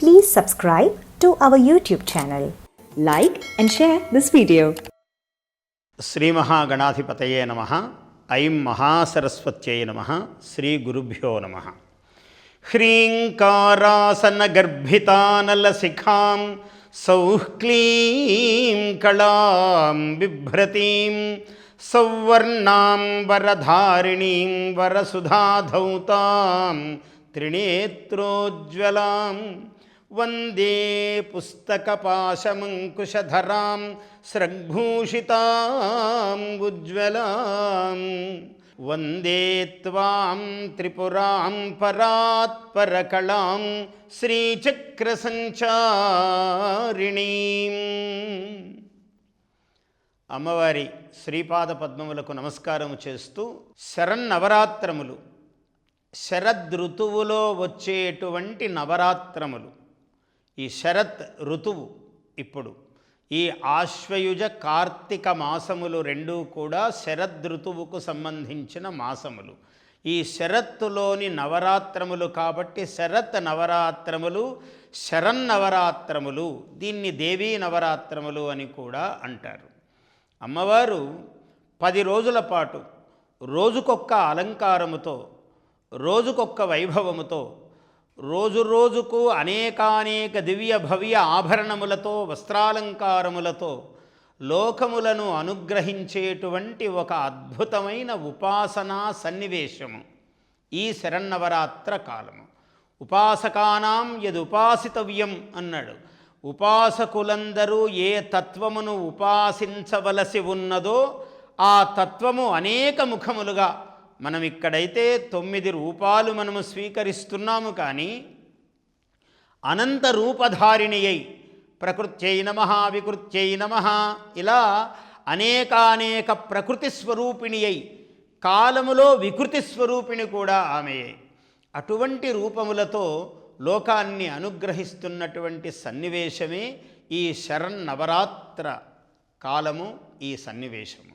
Please subscribe to our YouTube channel. like and share this video. Shri మహాగణాధిపతయే నమ ఐం మహాసరస్వత్యై నమ శ్రీ గురుభ్యో నమ హ్రీంకారాసనగర్భితానలశిఖాం సౌః క్లీం కళాం బిభ్రతీం సౌవర్ణాం వరధారిణీం వరసుధాధౌతాం త్రినేత్రోజ్వలాం వందే పుస్తకపాశమంకుశధరాం స్రగ్భూషితాం ఉజ్వలాం వందే త్వాం త్రిపురాం పరాత్పరకళాం శ్రీచక్రసంచారిణీం అమ్మవారి శ్రీపాద పద్మములకు నమస్కారము చేస్తూ శరన్నవరాత్రములు శరదృతువులో వచ్చేటువంటి నవరాత్రములు. ఈ శరత్ ఋతువు ఇప్పుడు. ఈ ఆశ్వయుజ కార్తీక మాసములు రెండూ కూడా శరదృతువుకు సంబంధించిన మాసములు. ఈ శరత్తులోని నవరాత్రములు కాబట్టి శరత్ నవరాత్రములు శరన్నవరాత్రములు దీన్ని దేవీ నవరాత్రములు అని కూడా అంటారు. అమ్మవారు పది రోజుల పాటు రోజుకొక్క అలంకారముతో రోజుకొక్క వైభవముతో రోజు రోజుకు అనేకానేక దివ్య భవ్య ఆభరణములతో వస్త్రాలంకారములతో లోకములను అనుగ్రహించేటువంటి ఒక అద్భుతమైన ఉపాసనా సన్నివేశము. ఈ శరన్నవరాత్ర కాలము. ఉపాసకానాం యదుపాసితవ్యం అన్నాడు. ఉపాసకులందరూ ఏ తత్వమును ఉపాసించవలసి ఉన్నదో ఆ తత్వము అనేక ముఖములుగా మనం ఇక్కడైతే తొమ్మిది రూపాలు మనము స్వీకరిస్తున్నాము కానీ అనంత రూపధారిణి అయి ప్రకృత్యై నమ వికృత్యై నమ ఇలా అనేకానేక ప్రకృతి స్వరూపిణి అయి కాలములో వికృతి స్వరూపిణి కూడా ఆమె అటువంటి రూపములతో లోకాన్ని అనుగ్రహిస్తున్నటువంటి సన్నివేశమే ఈ శరన్నవరాత్ర కాలము ఈ సన్నివేశము.